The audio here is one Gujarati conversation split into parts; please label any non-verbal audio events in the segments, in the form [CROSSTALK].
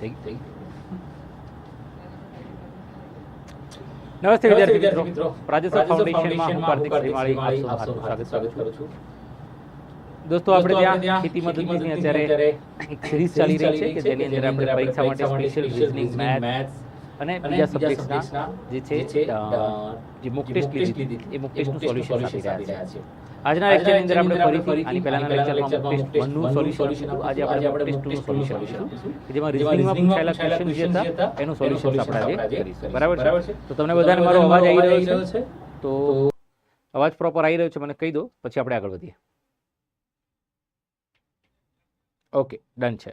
થઈ થઈ નમસ્તે વિદ્યાર્થી મિત્રો. પ્રાજેશ્વર ફાઉન્ડેશનમાં હું કાર્તિક શ્રીમાળી આપ સૌનું હાર્દિક સ્વાગત કરું છું. દોસ્તો આપણે ત્યાં ખેતી મદદની અત્યારે એક સિરીઝ ચાલી રહી છે કે જેની અંદર આપણે પરીક્ષા માટે સ્પેશિયલ રીઝનિંગ મેથ્સ અને બીજા સબ્જેક્ટ્સના જે છે જે મોક ટેસ્ટ લીધી એ મોક ટેસ્ટનું સોલ્યુશન આપી રહ્યા છે. આજના લેક્ચરની અંદર આપણે ફરીથી આની પહેલાના લેક્ચરમાં ટેસ્ટ 1 નું સોલ્યુશન હતું આજે આપણે ટેસ્ટ 2 નું સોલ્યુશન કરીશું કે જેમાં રીઝનિંગમાં પૂછાયેલા ક્વેશ્ચન જે હતા એનું સોલ્યુશન આપણે આજે કરીશું. બરાબર છે? તો તમને બધાને મારો અવાજ આવી રહ્યો છે? તો અવાજ પ્રોપર આવી રહ્યો છે મને કહી દો પછી આપણે આગળ વધીએ. ઓકે ડન છે.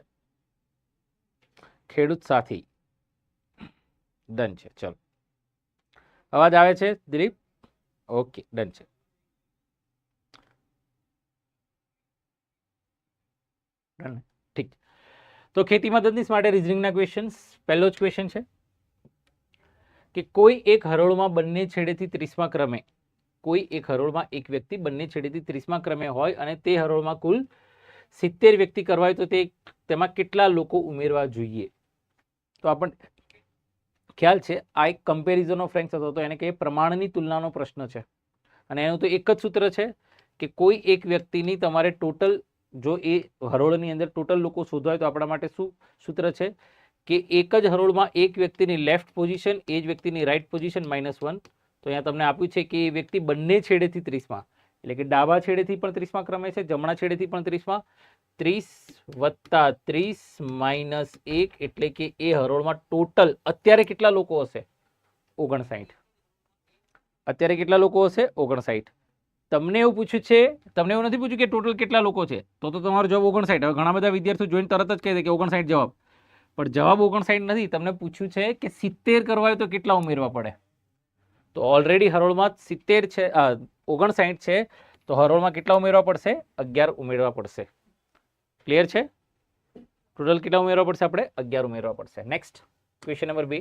ખેડૂત સાથી. ડન છે ચલો. અવાજ આવે છે દિલીપ? ઓકે ડન છે. Done ને? ઠીક. તો ખેતી મદદનીશ માટે રિઝનિંગના ક્વેશ્ચન્સ પહેલો જ ક્વેશ્ચન છે કે કોઈ એક હરોળમાં બંને છેડેથી ત્રીસમા ક્રમે, કોઈ એક હરોળમાં એક વ્યક્તિ બંને છેડેથી ત્રીસમા ક્રમે હોય અને તે હરોળમાં કુલ સિત્તેર વ્યક્તિ કરવા હોય તો તે તેમાં કેટલા લોકો ઉમેરવા જોઈએ? તો આપણને ખ્યાલ છે, આ એક કમ્પેરિઝન ઓફ રેન્ક્સ હતો, તો એને કહીએ પ્રમાણની તુલનાનો પ્રશ્ન છે. અને એનું તો એક જ સૂત્ર છે કે કોઈ એક વ્યક્તિની તમારે ટોટલ જો એ હરોળની અંદર ટોટલ લોકો શોધવાય તો આપણા માટે શું સૂત્ર છે? કે એક જ હરોળમાં એક વ્યક્તિની લેફ્ટ પોઝિશન એ જ વ્યક્તિની રાઈટ પોઝિશન માઇનસ વન તો અહીંયા તમને આપ્યું છે કે એ વ્યક્તિ બંને છેડેથી ત્રીસમાં. એટલે કે ડાબા છેડેથી પણ ત્રીસમાં ક્રમે છે, જમણા છેડેથી પણ ત્રીસમાં. ત્રીસ વત્તા ત્રીસ માઇનસ એક એટલે કે એ હરોળમાં ટોટલ અત્યારે કેટલા લોકો હશે? ઓગણસાઠ. અત્યારે કેટલા લોકો હશે? ઓગણસાઠ. તમને એવું પૂછ્યું છે, તમને એવું નથી પૂછ્યું કે ટોટલ કેટલા લોકો છે? તો તો તમારો જવાબ ઓગણસાઠ. હવે ઘણા બધા વિદ્યાર્થીઓ જોઈને તરત જ કહી દે કે ઓગણસાઠ જવાબ. પણ જવાબ ઓગણસાઠ નથી. તમને પૂછ્યું છે કે સિત્તેર કરવા હોય તો કેટલા ઉમેરવા પડે? તો ઓલરેડી હરોળમાં સિત્તેર છે ઓગણસાઠ છે, તો હરોળમાં કેટલા ઉમેરવા પડશે? અગિયાર ઉમેરવા પડશે. ક્લિયર છે? ટોટલ કેટલા ઉમેરવા પડશે આપણે? અગિયાર ઉમેરવા પડશે. નેક્સ્ટ ક્વેશ્ચન નંબર બે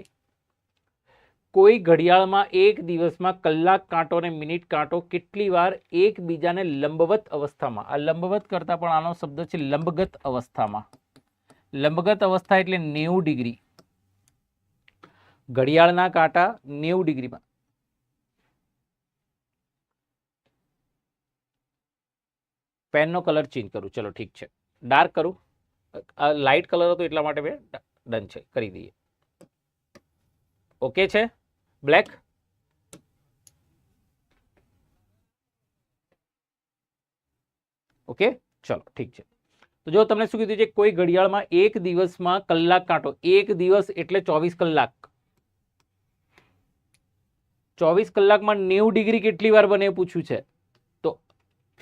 કોઈ ઘડિયાળમાં એક દિવસમાં કલાક કાંટો અને મિનિટ કાંટો કેટલી વાર એકબીજાને લંબવત અવસ્થામાં? આ લંબવત કરતાં પણ આનો શબ્દ છે લંબગત અવસ્થામાં. લંબગત અવસ્થા એટલે નેવું ડિગ્રી. ઘડિયાળના કાંટા નેવું ડિગ્રીમાં. પેનનો કલર ચેન્જ કરું. ચલો ઠીક છે. ડાર્ક કરું. આ લાઇટ કલર હતો એટલા માટે મેં ડન છે. કરી દઈએ. ઓકે છે? બ્લેક ઓકે ચલો, ઠીક છે. તો જો તમને શું કીધું છે કોઈ ઘડિયાળમાં એક દિવસમાં કલાક કાંટો, એક દિવસ એટલે ચોવીસ કલાક. ચોવીસ કલાકમાં નેવું ડિગ્રી કેટલી વાર બને પૂછ્યું છે? તો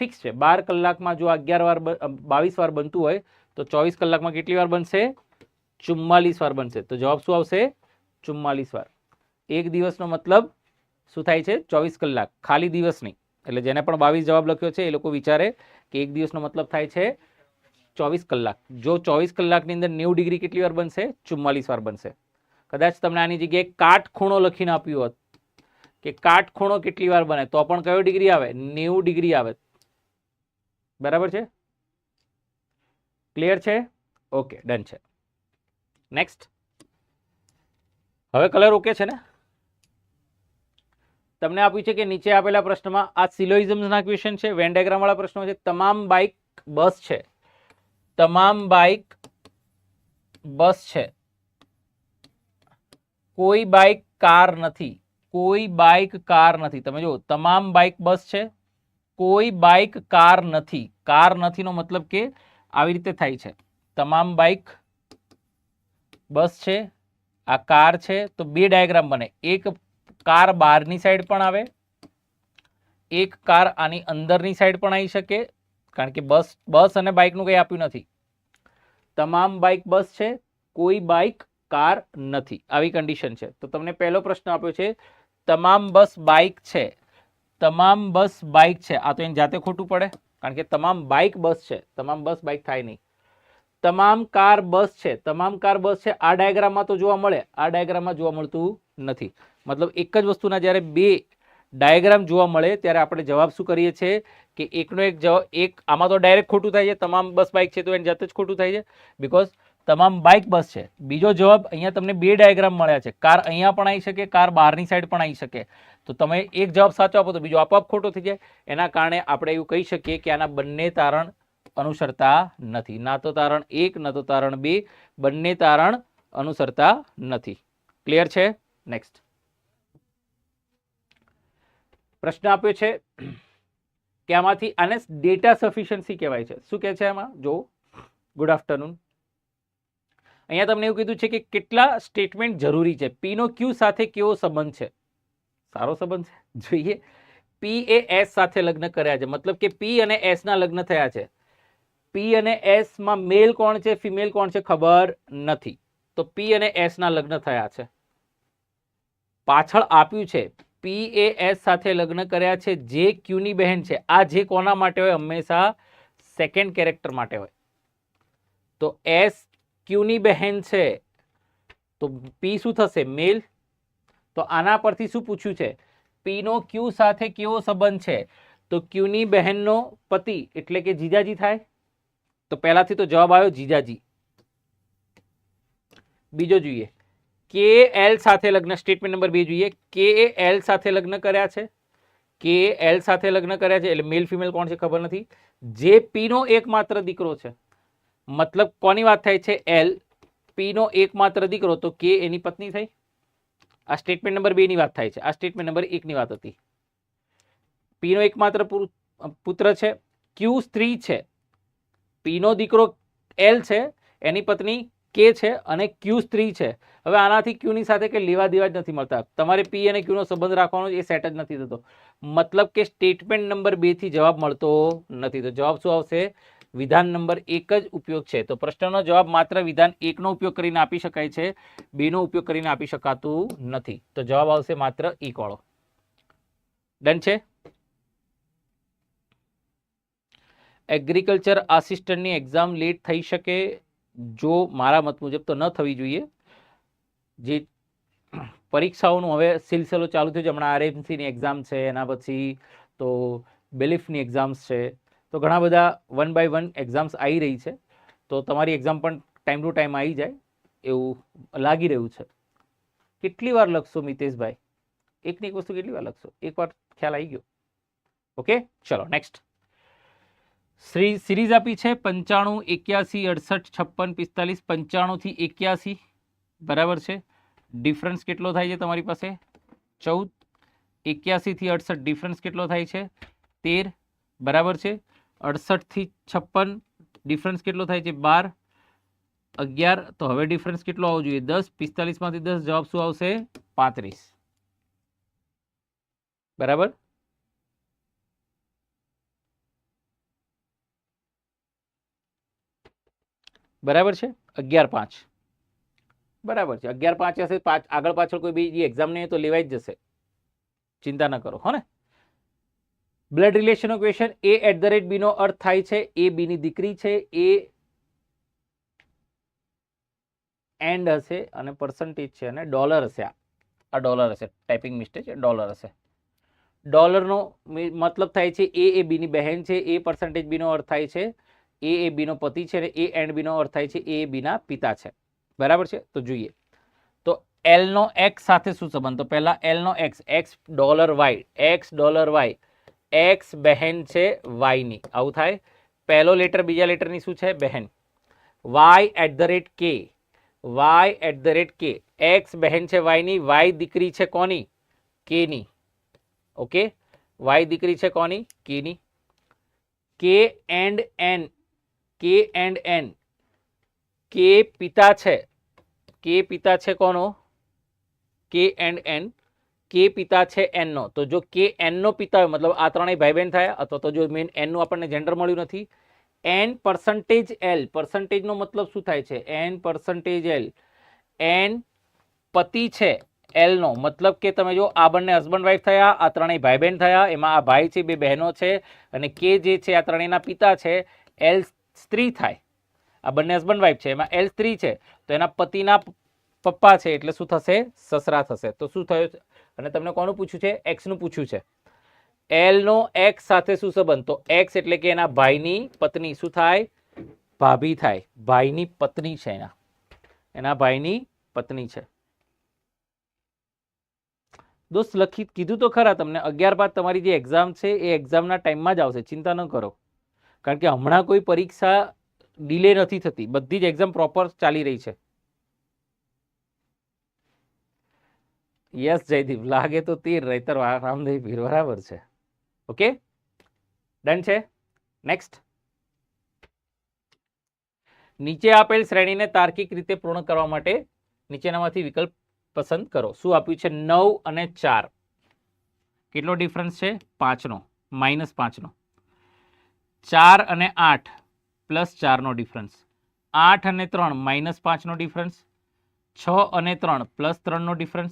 ફિક્સ છે, બાર કલાકમાં જો અગિયાર વાર બાવીસ વાર બનતું હોય, તો ચોવીસ કલાકમાં કેટલી વાર બનશે? ચુમ્માલીસ વાર બનશે. તો જવાબ શું આવશે? ચુમ્માલીસ વાર. એક દિવસનો મતલબ શું થાય છે? ચોવીસ કલાક. ખાલી દિવસ નહીં. એટલે જેને પણ બાવીસ જવાબ લખ્યો છે, એ લોકો વિચારે કે એક દિવસનો મતલબ થાય છે ચોવીસ કલાક. જો ચોવીસ કલાકની અંદર નેવું ડિગ્રી કેટલી વાર બનશે? ચુમ્માલીસ વાર બનશે. કદાચ તમને આની જગ્યાએ કાટખૂણો લખીને આપ્યું હોત કે કાટખૂણો કેટલી વાર બને, તો પણ કયો ડિગ્રી આવે? નેવું ડિગ્રી આવે. બરાબર છે? ક્લિયર છે? ઓકે, ડન છે. નેક્સ્ટ. હવે કલર ઓકે છે ને? તમને આપ્યું છે કે નીચે આપેલા પ્રશ્નમાં આ સિલોઇઝમ્સના ક્વેશ્ચન છે વેન ડાયગ્રામ વાળા પ્રશ્નો છે. તમામ બાઇક બસ છે. તમામ બાઇક બસ છે. કોઈ બાઇક કાર નથી. કોઈ બાઇક કાર નથી. તમે જુઓ, તમામ બાઇક બસ છે. કોઈ બાઇક કાર નથી. કાર નથીનો મતલબ કે આવી રીતે થાય છે. તમામ બાઇક બસ છે. આ કાર છે. તો બે ડાયાગ્રામ બને. એક કાર બહારની સાઈડ પણ આવે. એક કાર આની અંદરની સાઈડ પણ આવી શકે, કારણ કે બસ બસ અને બાઇકનું કંઈ આપ્યું નથી. તમામ બાઇક બસ છે, કોઈ બાઇક કાર નથી. આવી કન્ડિશન છે. તો તમને પહેલો પ્રશ્ન આપ્યો છે, તમામ બસ બાઇક છે. તમામ બસ બાઇક છે. આ તો એને જાતે ખોટું પડે, કારણ કે તમામ બાઇક બસ છે. તમામ બસ બાઇક થાય નહીં. તમામ કાર, બસ છે. તમામ કાર, બસ છે. આ ડાયાગ્રામમાં તો જોવા મળે. આ ડાયાગ્રામમાં જોવા મળતું નથી. મતલબ એક જ વસ્તુના જ્યારે બે ડાયાગ્રામ જોવા મળે, ત્યારે આપણે જવાબ શું કરીએ છીએ કે એકનો એક જવાબ એક આમાં તો ડાયરેક્ટ ખોટું થાય છે, તમામ બસ બાઇક છે તો એની જાતે જ ખોટું થાય છે બિકોઝ તમામ બાઇક બસ છે. બીજો જવાબ અહીંયા તમને બે ડાયાગ્રામ મળ્યા છે. કાર અહીંયા પણ આવી શકે, કાર બહારની સાઈડ પણ આવી શકે. તો તમે એક જવાબ સાચો આપો તો બીજો આપોઆપ ખોટો થઈ જાય. એના કારણે આપણે એવું કહી શકીએ કે આના બંને તારણ અનુસરતા નથી. ના તો તારણ એક, ના તો તારણ બે, બંને તારણ અનુસરતા નથી. ક્લિયર છે? નેક્સ્ટ પ્રશ્ન આપ્યો છે કે આમાંથી આને ડેટા સફિશિયન્સી કહેવાય છે. શું કહે છે એમાં જો ગુડ આફ્ટરનૂન અહીંયા તમને એવું કીધું છે કે કેટલા સ્ટેટમેન્ટ જરૂરી છે? પી નો ક્યુ સાથે કેવો સંબંધ છે? સારો સંબંધ છે. જોઈએ. પી એ એસ સાથે લગ્ન કર્યા છે. મતલબ કે પી અને એસ ના લગ્ન થયા છે. પી અને એસમાં મેલ કોણ છે? ફિમેલ કોણ છે? ખબર નથી. તો પી અને એસ ના લગ્ન થયા છે. પાછળ આપ્યું છે પી એ એસ સાથે લગ્ન કર્યા છે, જે ક્યુની બહેન છે. આ જે કોના માટે હોય? હંમેશા સેકન્ડ કેરેક્ટર માટે હોય. તો એસ ક્યુની બહેન છે? તો પી શું થશે? મેલ? તો આના પરથી શું પૂછ્યું છે? પીનો ક્યુ સાથે કેવો સંબંધ છે? તો ક્યુની બહેનનો પતિ, એટલે કે જીજાજી થાય? તો પહેલાથી તો જવાબ આવ્યો જીજાજી. બીજો જોઈએ. કે એલ સાથે લગ્ન સ્ટેટમેન્ટ નંબર બે જોઈએ. કે એલ સાથે લગ્ન કર્યા છે? કે એલ સાથે લગ્ન કર્યા છે? એટલે મેલ ફિમેલ કોણ છે ખબર નથી. જે પીનો એકમાત્ર દીકરો છે. મતલબ કોની વાત થાય છે? એલ પીનો એકમાત્ર દીકરો. તો કે એની પત્ની થઈ? આ સ્ટેટમેન્ટ નંબર બેની વાત થાય છે. આ સ્ટેટમેન્ટ નંબર એકની વાત હતી. પીનો એકમાત્ર પુત્ર છે. ક્યુ સ્ત્રી છે? પીનો દીકરો એલ છે. એની પત્ની કે છે? અને ક્યુ સ્ત્રી છે? હવે આનાથી ક્યુની સાથે કે લેવા દેવા જ નથી મળતા. તમારે પી અને ક્યુનો સંબંધ રાખવાનો એ સેટ જ નથી થતો. મતલબ કે સ્ટેટમેન્ટ નંબર બેથી જવાબ મળતો નથી. તો જવાબ શું આવશે? વિધાન નંબર એક જ ઉપયોગ છે. તો પ્રશ્નનો જવાબ માત્ર વિધાન એકનો ઉપયોગ કરીને આપી શકાય છે બેનો ઉપયોગ કરીને આપી શકાતું નથી. તો જવાબ આવશે માત્ર એક કોળો ડન છે? એગ્રીકલ્ચર આસિસ્ટન્ટની એક્ઝામ લેટ થઈ શકે જો મારા મત મુજબ તો ન થવી જોઈએ. જે પરીક્ષાઓનું હવે સિલસિલો ચાલુ થયું છે. હમણાં આરએમસીની એક્ઝામ છે, એના પછી તો બેલિફની એક્ઝામ્સ છે. તો ઘણા બધા વન બાય વન એક્ઝામ્સ આવી રહી છે. તો તમારી એક્ઝામ પણ ટાઈમ ટુ ટાઈમ આવી જાય એવું લાગી રહ્યું છે. કેટલી વાર લખશો મિતેશભાઈ? એકની એક વસ્તુ કેટલી વાર લખશો? એકવાર ખ્યાલ આવી ગયો. ઓકે, ચલો નેક્સ્ટ શ્રી, સિરીઝ આપી છે પંચાણું, એક્યાસી, અડસઠ, છપ્પન, પિસ્તાલીસ, પંચાણુંથી એક્યાસી. બરાબર છે? ડિફરન્સ કેટલો થાય છે તમારી પાસે? ચૌદ એક્યાસીથી અડસઠ ડિફરન્સ કેટલો થાય છે? તેર, બરાબર છે? અડસઠથી છપ્પન ડિફરન્સ કેટલો થાય છે? બાર, અગિયાર, તો હવે ડિફરન્સ કેટલો આવવો જોઈએ? દસ પિસ્તાલીસમાંથી દસ જવાબ શું આવશે? પાંત્રીસ. બરાબર? બરાબર છે? અગિયાર, પાંચ. બરાબર છે. અગિયાર પાંચ હશે, પાંચ આગળ પાછળ કોઈ બીજી એક્ઝામ નહીં તો લેવાઈ જ જશે. ચિંતા ન કરો હો ને blood રિલેશનનો question A at the rate બીનો અર્થ થાય છે એ બીની દીકરી છે એ એન્ડ હશે અને પર્સન્ટેજ છે અને ડોલર હશે આ. ડોલર હશે. ટાઈપિંગ મિસ્ટેક છે ડોલર હશે. ડોલરનો મતલબ થાય છે એ એ બીની બહેન છે એ પર્સન્ટેજ બીનો અર્થ થાય છે એ એ બીનો પતિ છે, અને એ એન્ડ બીનો અર્થ થાય છે એ એ બીના પિતા છે. બરાબર છે? તો જોઈએ. તો એલનો એક્સ સાથે શું સંબંધ? તો પહેલા એલનો X X dollar Y X dollar Y X બહેન છે વાયની આવું થાય. પહેલો લેટર બીજા લેટરની શું છે? બહેન. Y at the rate K Y at the rate K X બહેન છે વાયની વાય દીકરી છે કોની? કેની ઓકે વાય દીકરી છે કોની? કેની K and N K and N K પિતા છે કે પિતા છે કોનો કે એન્ડ એન કે પિતા છે એનનો તો જો કે એનનો પિતા હોય, મતલબ આ ત્રણેય ભાઈ બહેન થયા, અથવા તો જો મેન એનનું આપણને જેન્ડર મળ્યું નથી એન પર્સન્ટેજ એલ પર્સન્ટેજનો મતલબ શું થાય છે? એન પર્સન્ટેજ એલ એન પતિ છે એલનો મતલબ કે તમે જો આ બંને હસબન્ડ વાઈફ થયા, આ ત્રણેય ભાઈ બહેન થયા, એમાં આ ભાઈ છે, બે બહેનો છે, અને કે જે છે, આ ત્રણેયના પિતા છે એલ સ્ત્રી થાય. આ બંને હસબન્ડ વાઈફ છે. એમાં એલ સ્ત્રી છે. તો એના પતિના પપ્પા છે એટલે શું થશે? સસરા થશે. તો શું થયું અને તમને કોનું પૂછ્યું છે? એક્સનું પૂછ્યું છે. એલનો એક્સ સાથે શું સંબંધ? તો એક્સ એટલે કે એના ભાઈની પત્ની. શું થાય? ભાભી થાય. ભાઈની પત્ની છે એના. એના ભાઈની પત્ની છે. દોસ્ત, લખી, કીધું તો ખરા તમને. અગિયાર બાદ તમારી જે એક્ઝામ છે, એ એક્ઝામના ટાઈમમાં જ આવશે. ચિંતા ન કરો. કારણ કે હમણાં કોઈ પરીક્ષા ડિલે નથી થતી. બધી જ એક્ઝામ પ્રોપર ચાલી રહી છે. યસ જયદીપ, લાગે તો તીર રહીતર રામદેવ પીર બરાબર છે. ઓકે ડન છે? નેક્સ્ટ નીચે આપેલ શ્રેણીને તાર્કિક રીતે પૂર્ણ કરવા માટે નીચેનામાંથી વિકલ્પ પસંદ કરો. શું આપ્યું છે? નવ અને ચાર. કેટલો ડિફરન્સ છે? પાંચનો. માઇનસ પાંચનો. ચાર અને આઠ. પ્લસ ચારનો ડિફરન્સ. આઠ અને ત્રણ માઇનસ પાંચનો ડિફરન્સ. છ અને ત્રણ પ્લસ ત્રણનો ડિફરન્સ.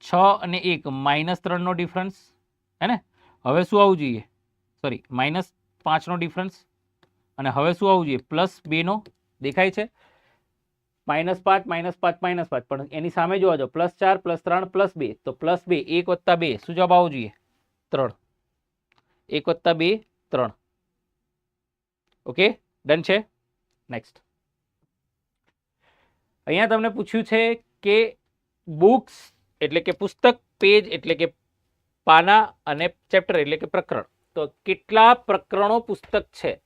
છ અને એક માઇનસ ત્રણનો ડિફરન્સ. હે ને? હવે શું આવવું જોઈએ? સોરી માઇનસ પાંચનો ડિફરન્સ. અને હવે શું આવવું જોઈએ? પ્લસ બેનો. દેખાય છે? માઇનસ પાંચ માઇનસ પાંચ માઇનસ પાંચ. પણ એની સામે જોવા જાઓ. પ્લસ ચાર, પ્લસ ત્રણ, પ્લસ બે. તો પ્લસ બે, એક વત્તા બે. શું જવાબ આવવો જોઈએ? ત્રણ. એક વત્તા બે, ત્રણ. ઓકે ડન છે? નેક્સ્ટ અહીંયા તમને પૂછ્યું છે કે બુક્સ એટલે કે પુસ્તક પેજ એટલે કે પાના અને ચેપ્ટર એટલે કે પ્રકરણ. તો કેટલા પ્રકરણો પુસ્તક છે?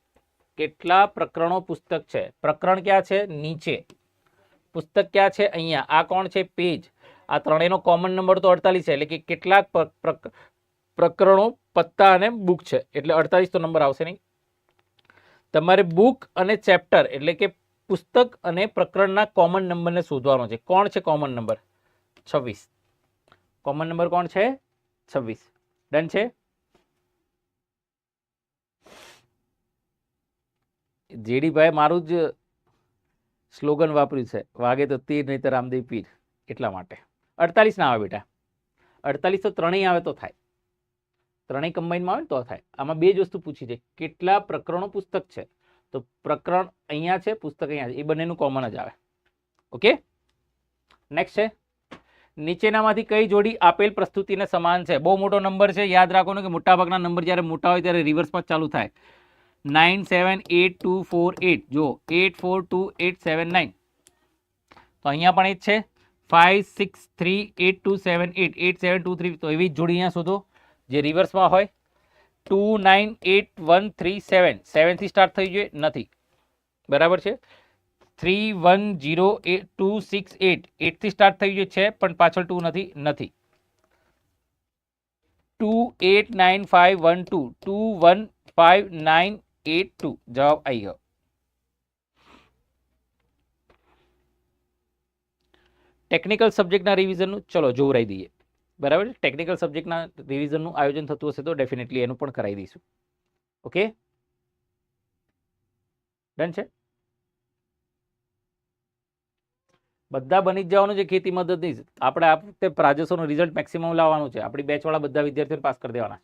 કેટલા પ્રકરણો પુસ્તક છે? પ્રકરણ ક્યાં છે? નીચે. પુસ્તક ક્યાં છે? અહીંયા. આ કોણ છે? પેજ આ ત્રણેયનો કોમન નંબર તો અડતાલીસ છે. એટલે કે કેટલાક પ્ર- પ્રકરણો, પત્તા અને બુક છે. એટલે અડતાલીસ તો નંબર આવશે નહીં. તમારે બુક અને ચેપ્ટર એટલે કે પુસ્તક અને પ્રકરણના કોમન નંબરને શોધવાનો છે. કોણ છે કોમન નંબર છવ્વીસ. કોમન નંબર કોણ છે? છવ્વીસ. ડન છે? જેડીભાઈ મારું જ સ્લોગન વાપર્યું છે, વાગે તો તીર નહીં તો રામદેવ પીર. એટલા માટે. અડતાલીસ ના આવે બેટા. અડતાલીસ તો ત્રણેય આવે તો થાય. ત્રણેય કમ્બાઈનમાં આવે ને તો થાય. આમાં બે જ વસ્તુ પૂછી છે. કેટલા પ્રકરણો પુસ્તક છે? તો પ્રકરણ અહીંયા છે, પુસ્તક અહીંયા છે. એ બંનેનું કોમન જ આવે. ઓકે નેક્સ્ટ છે. નીચેનામાંથી કઈ જોડી આપેલ પ્રસ્તુતિને સમાન છે? બહુ મોટો નંબર છે. યાદ રાખવાનું કે મોટાભાગના નંબર જ્યારે મોટા હોય ત્યારે રિવર્સમાં ચાલુ થાય. Nine seven eight two four eight જો eight four two eight seven nine તો અહીંયા પણ એ જ છે. Five six three eight two seven eight eight seven two three તો એવી જ જોડી અહીંયા શોધો. જે રિવર્સમાં હોય two nine eight one three seven સેવનથી start થઈ જોઈએ, નથી. બરાબર છે? Three one zero eight two six eight એટથી start થઈ ગયું છે, પણ પાછળ ટુ નથી નથી. Two eight nine five one two two one five nine eight two જવાબ આવી ગયો. ટેકનિકલ સબ્જેક્ટના રિવિઝનનું ચલો જોવરાઈ દઈએ. બરાબર ટેકનિકલ સબ્જેક્ટના રિવિઝનનું આયોજન થતું હશે તો ડેફિનેટલી એનું પણ કરાવી દઈશું. ઓકે ડન છે? બધા બની જ જવાનું છે ખેતી મદદની આપણે આ વખતે પ્રાજસોનું રિઝલ્ટ મેક્સિમમ લાવવાનું છે. આપણી બેચવાળા બધા વિદ્યાર્થીઓને પાસ કરી દેવાના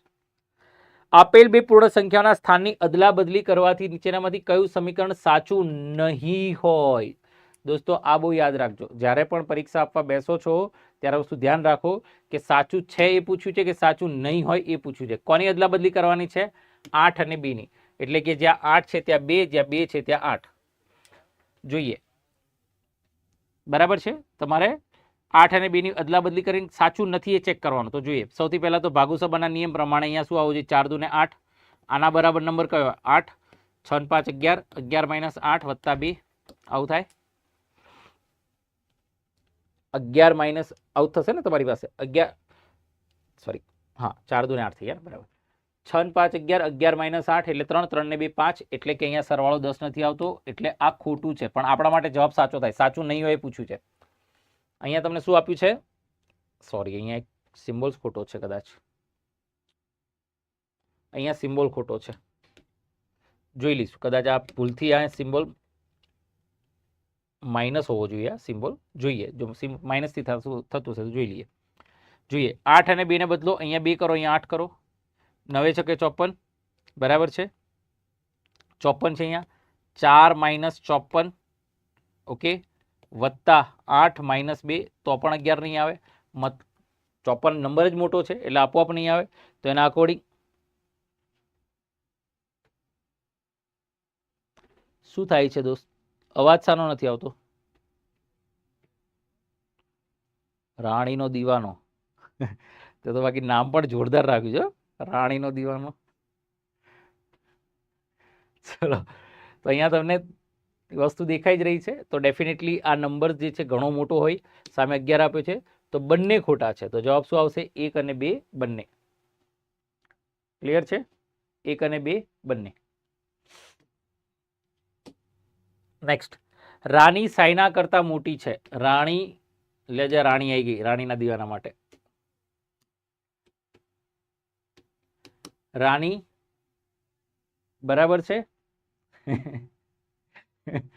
આપેલ બે પૂર્ણ સંખ્યાના સ્થાનની અદલા બદલી કરવાથી નીચેનામાંથી કયું સમીકરણ સાચું નહીં હોય? દોસ્તો, આ બહુ યાદ રાખજો. જ્યારે પણ પરીક્ષા આપવા બેસો છો ત્યારે વસ્તુ ધ્યાન રાખો કે સાચું છે એ પૂછ્યું છે કે સાચું નહીં હોય એ પૂછ્યું છે. કોની અદલા બદલી કરવાની છે? આઠ અને બીની. એટલે કે જ્યાં આઠ છે ત્યાં બે, જ્યાં બે છે ત્યાં આઠ. જોઈએ. બરાબર છે? તમારે આઠ અને બેની અદલા બદલી કરીને સાચું નથી એ ચેક કરવાનું. તો જોઈએ. સૌથી પહેલાં તો ભાગુસભાના નિયમ પ્રમાણે અહીંયા શું આવું જોઈએ ચાર દુને આઠ. આના બરાબર નંબર કયો? આઠ. છ પાંચ અગિયાર. અગિયાર માઇનસ આઠ વત્તા બે. આવું થાય? અગિયાર માઇનસ આવું થશે ને તમારી પાસે? અગિયાર સોરી હા, ચાર દુને આઠ થઈ ગયા બરાબર. છ પાંચ અગિયાર અગિયાર માઇનસ આઠ એટલે ત્રણ ત્રણ ને બે પાંચ, એટલે કે અહીંયા સરવાળો દસ નથી આવતો, એટલે આ ખોટું છે. પણ આપણા માટે જવાબ સાચો થાય. સાચું નહીં હોય પૂછ્યું છે. અહીંયા તમને શું આપ્યું છે? સોરી અહીંયા એક સિમ્બોલ્સ ખોટો છે કદાચ. અહીંયા સિમ્બોલ ખોટો છે. જોઈ લઈશું. કદાચ આ ભૂલથી આ સિમ્બોલ માઇનસ હોવો જોઈએ આ સિમ્બોલ જોઈએ. જો માઇનસથી થતું થતું હશે તો જોઈ લઈએ. જોઈએ. આઠ અને બેને બદલો અહીંયા બે કરો, અહીંયા આઠ કરો. નવે છકે ચોપન. બરાબર છે? ચોપન છે અહીંયા. ચાર માઇનસ ચોપન. ઓકે? વત્તા આઠ માઇનસ બે તો પણ અગિયાર નહીં આવે. મત, ચોપન નંબર જ મોટો છે, એટલે આપોઆપ નહીં આવે. તો એના અકોર્ડિંગ શું થાય છે દોસ્ત? અવાજ સાનો નથી આવતો. રાણીનો દીવાનો. તે તો બાકી નામ પણ જોરદાર રાખ્યું છે રાણીનો દીવાનો. ચલો, તો અહીંયા તમને વસ્તુ દેખાઈ જ રહી છે. તો ડેફિનેટલી આ નંબર જે છે ઘણો મોટો હોય. સામે અગિયાર આપ્યો છે. તો બંને ખોટા છે. તો જવાબ શું આવશે? એક અને બે બંને. ક્લિયર છે? એક અને બે બંને. નેક્સ્ટ રાણી સાયના કરતા મોટી છે. રાણી લેજે રાણી આવી ગઈ, રાણીના દીવાના માટે. રાણી, બરાબર છે? [LAUGHS]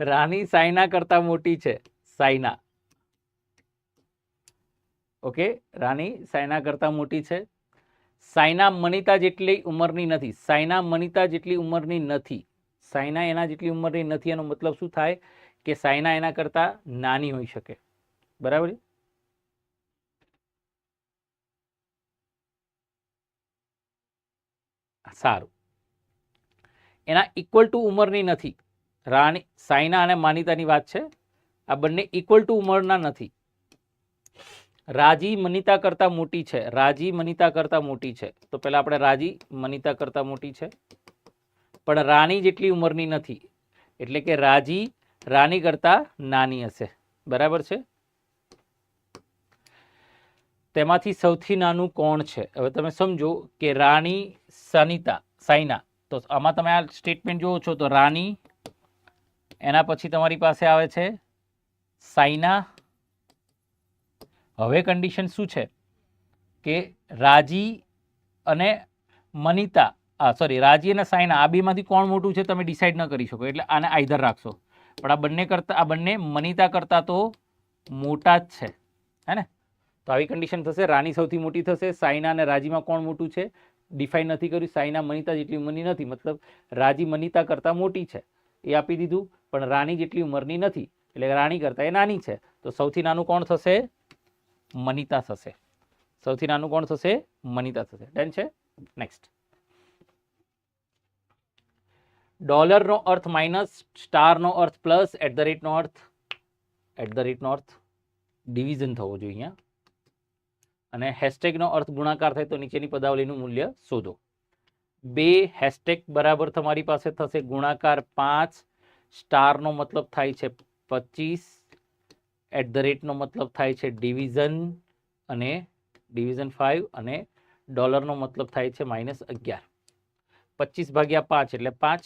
રાણી સાયના કરતા મોટી છે. સાયના. ઓકે? રાણી સાયના કરતા મોટી છે. સાયના મનિતા જેટલી ઉંમરની નથી. સાયના મનિતા જેટલી ઉંમરની નથી. સાયના એના જેટલી ઉંમરની નથી, એનો મતલબ શું થાય કે સાયના એના કરતા નાની હોઈ શકે. બરાબર સારું. એના ઇક્વલ ટુ ઉંમરની નથી. રાણી, સાયના અને માનિતાની વાત છે. આ બંને ઇક્વલ ટુ ઉંમરના નથી. રાજી મનિતા કરતા મોટી છે. રાજી મનિતા કરતા મોટી છે. તો પહેલાં આપણે રાજી મનિતા કરતા મોટી છે. પણ રાણી જેટલી ઉંમરની નથી. એટલે કે રાજી રાણી કરતા નાની હશે. બરાબર છે? તેમાંથી સૌથી નાનું કોણ છે? હવે તમે સમજો કે રાણી સનિતા સાઈના તો આમાં તમે આ સ્ટેટમેન્ટ જુઓ છો તો રાણી એના પછી તમારી પાસે આવે છે સાઈના હવે કન્ડિશન શું છે? કે રાજી અને મનિતા સોરી રાજી અને સાઈના આ બેમાંથી કોણ મોટું છે તમે ડિસાઈડ ન કરી શકો, એટલે આને આઈધર રાખશો. પણ આ બંને કરતા, આ બંને મનિતા કરતા તો મોટા જ છે, હે તો આવી કન્ડિશન થશે, રાની સૌથી મોટી થશે સાઈના અને રાજીમાં કોણ મોટું છે? ડિફાઈન નથી કર્યું સાઈના મનિતા જેટલી ઉંમરની નથી, મતલબ રાજી મનિતા કરતાં મોટી છે, એ આપી દીધું, પણ રાણી જેટલી ઉંમરની નથી, એટલે રાણી કરતાં એ નાની છે, તો સૌથી નાનું કોણ થશે? મનિતા થશે. સૌથી નાનું કોણ થશે? મનિતા થશે. ડન છે? નેક્સ્ટ ડોલરનો અર્થ માઇનસ, સ્ટારનો અર્થ પ્લસ, એટ ધ રેટનો અર્થ, એટ ધ રેટનો અર્થ ડિવિઝન થવો જોઈએ અહીંયા. અને હેશટેગનો અર્થ ગુણાકાર થાય તો નીચેની પદાવલીનું મૂલ્ય શોધો. બે હેશટેગ બરાબર તમારી પાસે થશે ગુણાકાર પાંચ, સ્ટારનો મતલબ થાય છે પચીસ, એટ ધ રેટનો મતલબ થાય છે ડિવિઝન, અને ડિવિઝન ફાઇવ અને ડોલરનો મતલબ થાય છે માઇનસ અગિયાર. પચીસ ભાગ્યા પાંચ એટલે પાંચ.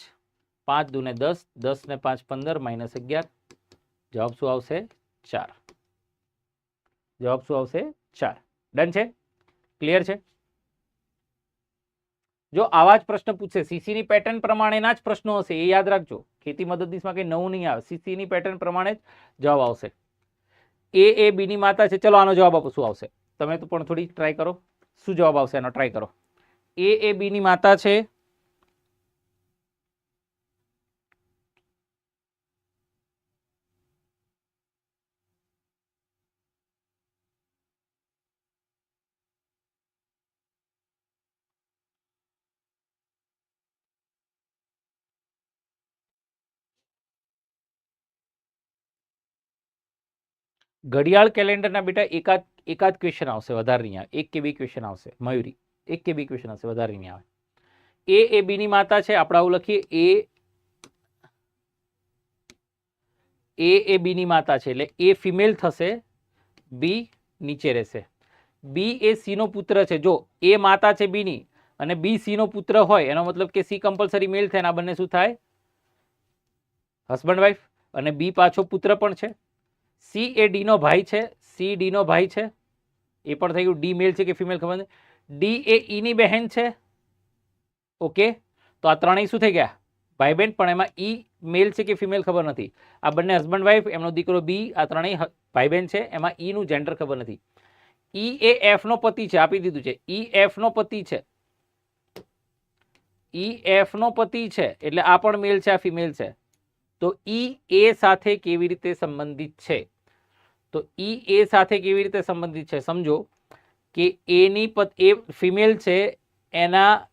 પાંચ દુને દસ દસ ને પાંચ પંદર, માઇનસ અગિયાર. જવાબ શું આવશે? ચાર. જવાબ શું આવશે? ચાર. ડન છે? ક્લિયર છે? જો આવા જ પ્રશ્ન પૂછશે સીસીની પેટર્ન પ્રમાણેના જ પ્રશ્નો હશે, એ યાદ રાખજો. ખેતી મદદનીશમાં કંઈ નવું નહીં આવે. સીસીની પેટર્ન પ્રમાણે જ જવાબ આવશે. એ એ બીની માતા છે. ચલો આનો જવાબ આપો, શું આવશે? તમે તો પણ થોડી ટ્રાય કરો. શું જવાબ આવશે? એનો ટ્રાય કરો. એ એ બીની માતા છે ઘડિયાળ કેલેન્ડરના બેટા એકાદ એકાદ ક્વેશ્ચન આવશે, વધારે નહીં આવે. એક કે બે ક્વેશ્ચન આવશે. મયુરી, એક કે બે ક્વેશ્ચન આવશે, વધારે નહીં આવે. એ એ બીની માતા છે, આપણે આવું લખીએ. એ એ એ બીની માતા છે, એટલે એ ફિમેલ થશે બી નીચે રહેશે. બી એ સીનો પુત્ર છે. જો એ માતા છે બીની અને બી સીનો પુત્ર હોય, એનો મતલબ કે સી કમ્પલસરી મેલ થાય આ બંને શું થાય? હસબન્ડ વાઈફ અને બી પાછો પુત્ર પણ છે. સી એ ડીનો ભાઈ છે સી ડીનો ભાઈ છે. એ પણ થઈ ગયું ડી મેલ છે કે ફિમેલ ખબર નથી ડી એ ઈની બહેન છે. ઓકે, તો આ ત્રણેય શું થઈ ગયા? ભાઈ બહેન પણ એમાં ઈ મેલ છે કે ફિમેલ ખબર નથી. આ બંને હસબન્ડ વાઈફ એમનો દીકરો બી આ ત્રણેય ભાઈ બહેન છે, એમાં ઈનું જેન્ડર ખબર નથી. ઈ એ એફનો પતિ છે, આપી દીધું છે. ઈ એફનો પતિ છે. ઈ એફનો પતિ છે, એટલે આ પણ મેલ છે, આ ફિમેલ છે. તો ઈ એ સાથે કેવી રીતે સંબંધિત છે? તો ઈ એ સાથે કેવી રીતે સંબંધિત છે? સમજો કે એની પત, એ ફિમેલ છે, એના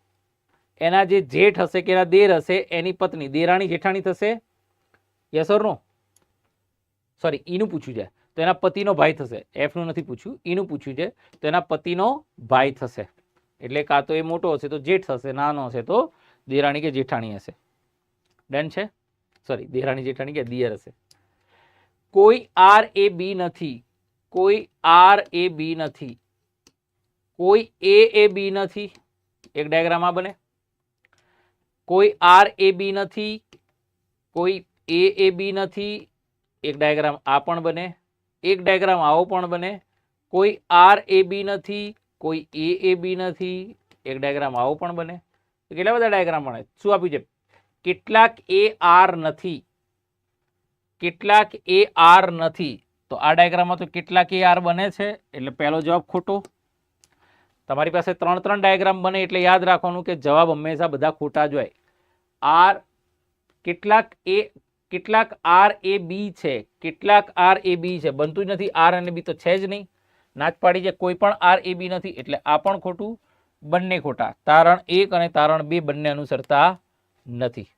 એના જે જેઠ હશે કે એના દેર હશે, એની પત્ની, દેરાણી, જેઠાણી થશે? યસ ઓર નો સોરી ઈનું પૂછ્યું છે. તો એના પતિનો ભાઈ થશે. એફનું નથી પૂછ્યું. ઈનું પૂછ્યું છે. તો એના પતિનો ભાઈ થશે. એટલે કાં તો એ મોટો હશે, તો જેઠ થશે નાનો હશે, તો દેરાણી કે જેઠાણી હશે. ડન છે? સોરી દેરાણી જેઠાણી કે દિયર હશે. કોઈ આર એ બી નથી. કોઈ આર એ બી નથી. કોઈ એ એ બી નથી. એક ડાયાગ્રામ આ બને. કોઈ આર એ બી નથી. કોઈ એ એ બી નથી. એક ડાયાગ્રામ આ પણ બને. એક ડાયાગ્રામ આવો પણ બને. કોઈ આર એ બી નથી. કોઈ એ એ બી નથી. એક ડાયાગ્રામ આવો પણ બને. કેટલા બધા ડાયાગ્રામ બને શું આપ્યું છે? કેટલાક એ આર નથી. કેટલાક એ આર નથી. તો આ ડાયાગ્રામમાં તો કેટલાક એ આર બને છે, એટલે પહેલો જવાબ ખોટો. તમારી પાસે ત્રણ ત્રણ ડાયાગ્રામ બને એટલે યાદ રાખવાનું કે જવાબ હંમેશા બધા ખોટા જ હોય. આર કેટલાક એ, કેટલાક આર એ બી છે. કેટલાક આર એ બી છે. બનતું જ નથી. આર અને બી તો છે જ નહીં. નાચ પાડી છે, કોઈ પણ આર એ બી નથી, એટલે આ પણ ખોટું, બંને ખોટા. તારણ એક અને તારણ બે બંને અનુસરતા નથી.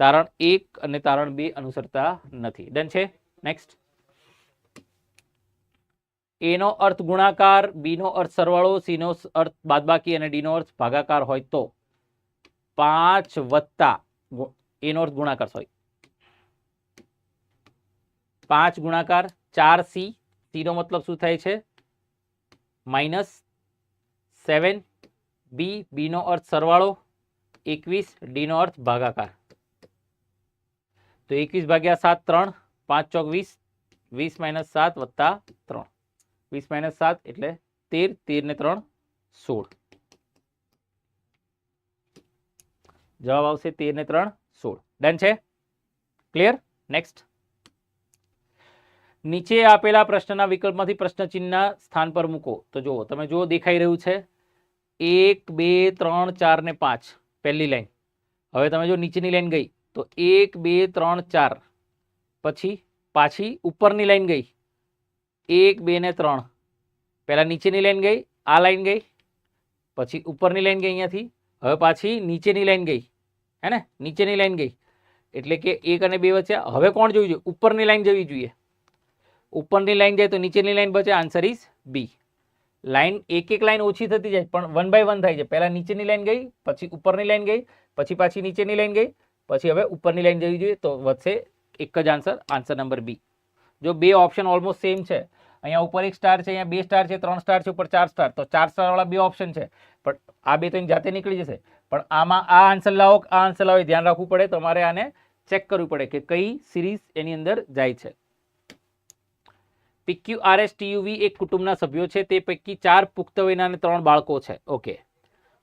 તારણ એક અને તારણ બે અનુસરતા નથી. ડન છે નેક્સ્ટ એનો અર્થ ગુણાકાર બીનો અર્થ સરવાળો સીનો અર્થ બાદબાકી અને ડીનો અર્થ ભાગાકાર હોય તો પાંચ વત્તા એનો અર્થ ગુણાકાર સોરી પાંચ ગુણાકાર, ચાર સી સીનો મતલબ શું થાય છે? માઇનસ સેવન બી બીનો અર્થ સરવાળો એકવીસ ડીનો અર્થ ભાગાકાર. તો એકવીસ ભાગ્યા સાત ત્રણ, પાંચ ચોક વીસ વીસ માઇનસ સાત વત્તા ત્રણ. વીસ માઇનસ સાત એટલે તેર તેર ને ત્રણ, સોળ. જવાબ આવશે તેર ને ત્રણ, સોળ. ડન છે? ક્લિયર નેક્સ્ટ નીચે આપેલા પ્રશ્નના વિકલ્પમાંથી પ્રશ્ન ચિહ્નના સ્થાન પર મૂકો. તો જુઓ, તમે જુઓ, દેખાઈ રહ્યું છે. એક, બે, ત્રણ, ચાર ને પાંચ. પહેલી લાઈન. હવે તમે જો નીચેની લાઈન ગઈ, તો એક, બે, ત્રણ, ચાર. પછી પાછી ઉપરની લાઈન ગઈ. એક, બે ને ત્રણ. પહેલાં નીચેની લાઈન ગઈ, આ લાઈન ગઈ. પછી ઉપરની લાઈન ગઈ અહીંયાથી. હવે પાછી નીચેની લાઈન ગઈ. હે ને? નીચેની લાઈન ગઈ. એટલે કે એક અને બે વચ્ચે. હવે કોણ જોવી જોઈએ? ઉપરની લાઈન જવી જોઈએ. ઉપરની લાઈન જાય તો નીચેની લાઈન બચે. Answer is B. લાઈન, એક એક લાઈન ઓછી થતી જાય, પણ વન બાય વન થાય છે. પહેલાં નીચેની લાઈન ગઈ, પછી ઉપરની લાઈન ગઈ, પછી પાછી નીચેની લાઈન ગઈ, પછી હવે ઉપરની લાઈન જવી જોઈએ તો વધશે એક જ આન્સર આન્સર નંબર બી જો બે ઓપ્શન ઓલમોસ્ટ સેમ છે, અહીંયા ઉપર એક સ્ટાર છે, અહીંયા બે સ્ટાર છે, ત્રણ સ્ટાર છે, ઉપર ચાર સ્ટાર તો ચાર સ્ટારવાળા બે ઓપ્શન છે. પણ આ બે તો એની જાતે નીકળી જશે. પણ આમાં આ આન્સર લાવો, આ આન્સર લાવો ધ્યાન રાખવું પડે, તમારે આને ચેક કરવું પડે કે કઈ સિરીઝ એની અંદર જાય છે. પીક્યુ આર એસ ટીયુવી એક કુટુંબના સભ્યો છે. તે પૈકી ચાર પુખ્ત વયના અને ત્રણ બાળકો છે. ઓકે.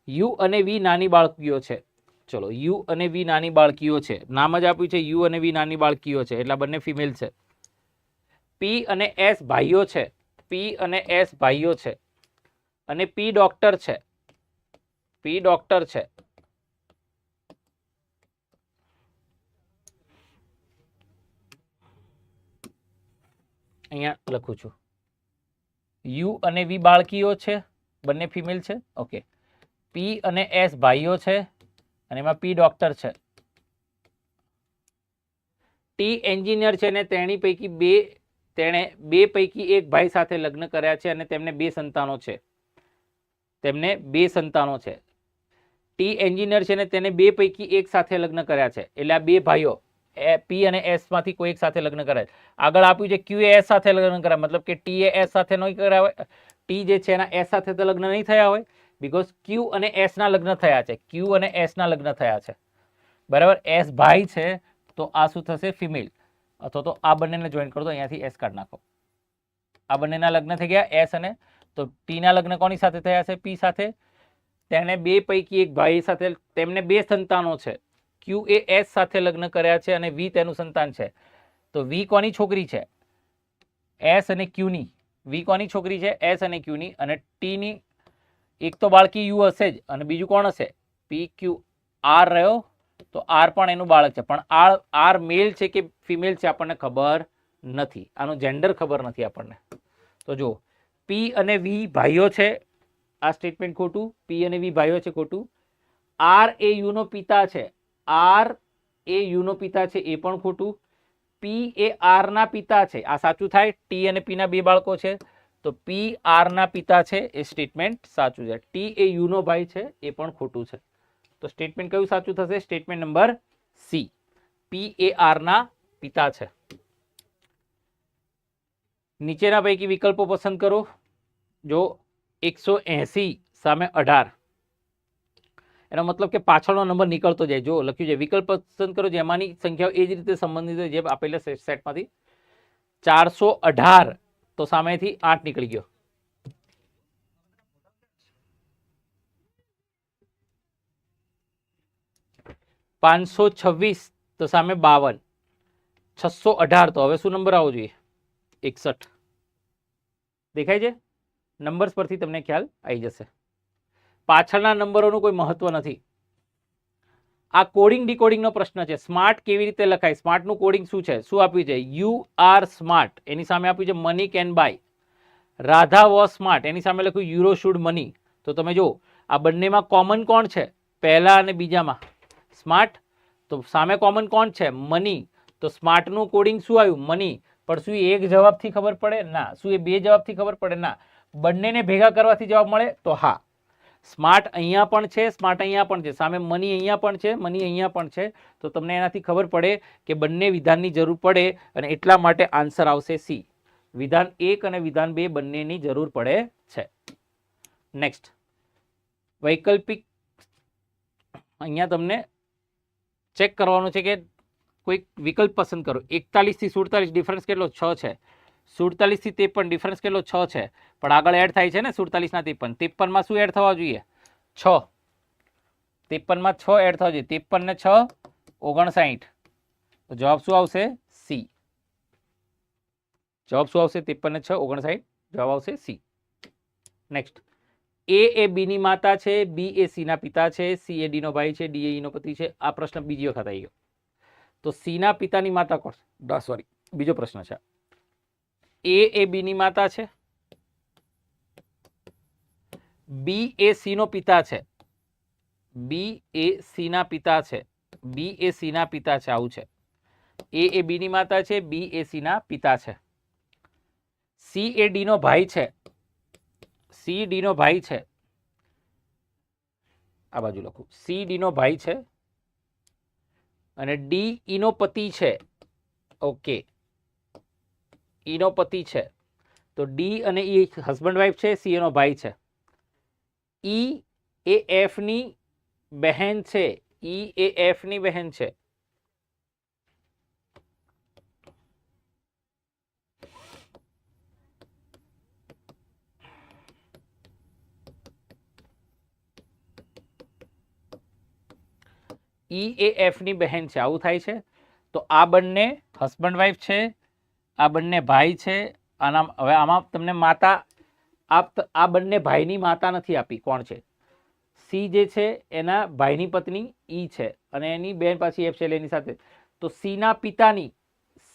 યુ અને વી નાની બાળકીઓ છે. ચલો, યુ અને વી નાની બાળકીઓ છે. નામ જ આપ્યું છે, યુ અને વી નાની બાળકીઓ છે. એટલા બંને ફિમેલ છે. પી અને એસ ભાઈઓ છે. પી અને એસ ભાઈઓ છે. અને પી ડોક્ટર છે. પી ડોક્ટર છે. અહીંયા લખું છું. યુ અને વી બાળકીઓ છે, બંને ફિમેલ છે? ઓકે. પી અને એસ ભાઈઓ છે, અને એમાં પી ડોક્ટર છે. ટી એન્જિનિયર છે ને તેણી પૈકી બે, તેણે બે પૈકી એક ભાઈ સાથે લગ્ન કર્યા છે અને તેમને બે સંતાનો છે. તેમને બે સંતાનો છે. ટી એન્જિનિયર છે ને તેને બે પૈકી એક સાથે લગ્ન કર્યા છે. એટલે આ બે ભાઈઓ. પી અને એસમાંથી કોઈ એક સાથે લગ્ન કરાય. આગળ આપ્યું છે ક્યુ એસ સાથે લગ્ન કરાય. મતલબ કે ટી એસ સાથે નહીં હોય ટી જે છે એના એસ સાથે તો લગ્ન નહીં થયા હોય. બીકોઝ ક્યુ અને એસ ના લગ્ન થયા છે. ક્યુ અને એસ ના લગ્ન થયા છે. બરાબર? એસ ભાઈ છે, તો આ શું થશે? ફિમેલ અથવા તો આ બંનેને જોઈન કરો, તો અહીંયાથી એસ કાઢ નાખો. આ બંનેના લગ્ન થઈ ગયા એસ અને, તો ટીના લગ્ન કોની સાથે થયા છે? પી સાથે. તેણે બે પૈકી એક ભાઈ સાથે, તેમને બે સંતાનો છે. ક્યુ એ એસ સાથે લગ્ન કર્યા છે અને વી તેનું સંતાન છે. તો વી કોની છોકરી છે? એસ અને ક્યુની વી કોની છોકરી છે? એસ અને ક્યુની અને ટીની એક તો બાળકી યુ હશે જ અને બીજું કોણ હશે? પી ક્યુ આર રહ્યો? તો આર પણ એનું બાળક છે. પણ આર આર મેલ છે કે ફિમેલ છે આપણને ખબર નથી. આનું જેન્ડર ખબર નથી આપણને. તો જો પી અને વી ભાઈઓ છે. આ સ્ટેટમેન્ટ ખોટું. પી અને વી ભાઈઓ છે ખોટું. આર એ યુનો પિતા છે. આર એ યુનો પિતા છે, એ પણ ખોટું. પી એ આરના પિતા છે, આ સાચું થાય. ટી અને પીના બે બાળકો છે. તો પી આરના પિતા છે, એ સ્ટેટમેન્ટ સાચું છે. ટી એ યુનો ભાઈ છે, એ પણ ખોટું છે. તો સ્ટેટમેન્ટ કયું સાચું થશે? Statement number C. પી એ આરના પિતા છે. નીચેના પૈકી વિકલ્પો પસંદ કરો. જો એકસો સામે અઢાર. એનો મતલબ કે પાછળનો નંબર નીકળતો જાય. જો લખ્યું છે, વિકલ્પ પસંદ કરો, જેમાંની સંખ્યાઓ એ જ રીતે સંબંધિત હોય, જે આપેલા સેટમાંથી. ચારસો અઢાર, તો સામેથી આઠ નીકળી ગયો. પાંચસો છવ્વીસ, તો સામે બાવન. છસો અઢાર, તો હવે શું નંબર આવવો જોઈએ? એકસઠ. દેખાય છે? નંબર્સ પરથી તમને ખ્યાલ આવી જશે. પાછળના નંબરોનું કોઈ મહત્વ નથી. આ કોડિંગ ડીકોડિંગનો પ્રશ્ન છે. સ્માર્ટ કેવી રીતે લખાય? સ્માર્ટનું કોડિંગ શું છે? શું આપ્યું છે? યુ આર સ્માર્ટ એની સામે આપ્યું છે money can buy Radha was smart એની સામે લખ્યું યુરો શુડ મની તો તમે જો આ બંનેમાં કોમન કોણ છે? પહેલા અને બીજામાં. સ્માર્ટ તો સામે કોમન કોણ છે? મની તો સ્માર્ટનું કોડિંગ શું આવ્યું? મની પણ શું એક જવાબથી ખબર પડે? ના. શું એ બે જવાબથી ખબર પડે? ના. બંનેને ભેગા કરવાથી જવાબ મળે? તો હા. સ્માર્ટ અહીંયા પણ છે, સ્માર્ટ અહીંયા પણ છે. સામે મની અહીંયા પણ છે, મની અહીંયા પણ છે. તો તમને એનાથી ખબર પડે કે બંને વિધાનની જરૂર પડે અને એટલા માટે આન્સર આવશે સી. વિધાન એક અને વિધાન બે બંનેની જરૂર પડે છે. નેક્સ્ટ વૈકલ્પિક અહીંયા તમને ચેક કરવાનું છે કે કોઈક વિકલ્પ પસંદ કરો. એકતાલીસથી સુડતાલીસ ડિફરન્સ કેટલો? છ છે. સુડતાલીસથી ત્રેપન ડિફરન્સ કેટલો? છ છે. પણ આગળ એડ થાય છે ને સુડતાલીસના ત્રેપન. ત્રેપનમાં શું એડ થવા જોઈએ? છ. ત્રેપનમાં છ એડ થવા જોઈએ. ત્રેપન ને છ, ઓગણસાઠ. તો જવાબ શું આવશે? સી જવાબ શું આવશે? ત્રેપન ને છ, ઓગણસાઠ. જવાબ આવશે સી નેક્સ્ટ એ એ બીની માતા છે બી એ સીના પિતા છે સી એ ડીનો ભાઈ છે ડી એ ઈનો પતિ છે. આ પ્રશ્ન બીજી વખત આવી ગયો. તો સીના પિતાની માતા કોણ સોરી બીજો પ્રશ્ન છે. એ એ બીની માતા છે. બી એ સીનો પિતા છે. બી એ સીના પિતા છે. બી એ સીના પિતા છે. આવું છે. એ એ બીની માતા છે. બી એ સીના પિતા છે. સી એ ડીનો ભાઈ છે. સી ડીનો ભાઈ છે. આ બાજુ લખું. સી ડીનો ભાઈ છે. અને ડી ઈનો પતિ છે. ઓકે ઈનો પતિ છે. તો ડી અને ઈ હસબન્ડ વાઈફ છે સી એનો ભાઈ છે. ઈ એ એફની બહેન છે. ઈ એ એફની બહેન છે. ઈ એ એફની બહેન છે. આવું થાય છે. તો આ બંને હસબન્ડ વાઈફ છે. આ બંને ભાઈ છે. આના હવે આમાં તમને માતા આપ આ બંને ભાઈની માતા નથી આપી. કોણ છે? સી જે છે, એના ભાઈની પત્ની ઈ છે. અને એની બેન પાછી એફ છે એની સાથે. તો સીના પિતાની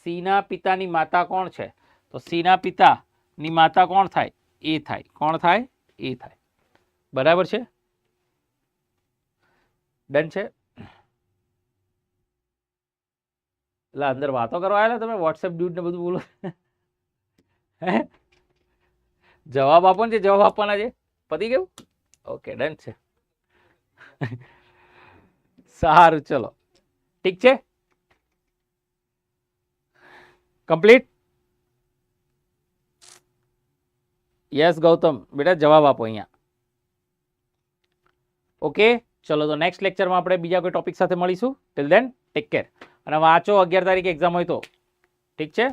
સીના પિતાની માતા કોણ છે? તો સીના પિતાની માતા કોણ થાય? એ થાય. કોણ થાય? એ થાય. બરાબર છે? ડન છે? એટલે અંદર વાતો કરવા આવેલા તમે વોટ્સએપ ડ્યુટ ને બધું બોલો હે જવાબ આપો ને જે જવાબ આપવાના છે પતી ગયું ઓકે ડન છે સારું ચલો ઠીક છે કમ્પ્લીટ યસ ગૌતમ બેટા જવાબ આપો અહીંયા ઓકે ચલો તો નેક્સ્ટ લેક્ચરમાં આપણે બીજા કોઈ ટોપિક સાથે મળીશું ટિલ દેન ટેક કેર અને વાંચો અગિયાર તારીખ એક્ઝામ હોય તો. ઠીક છે?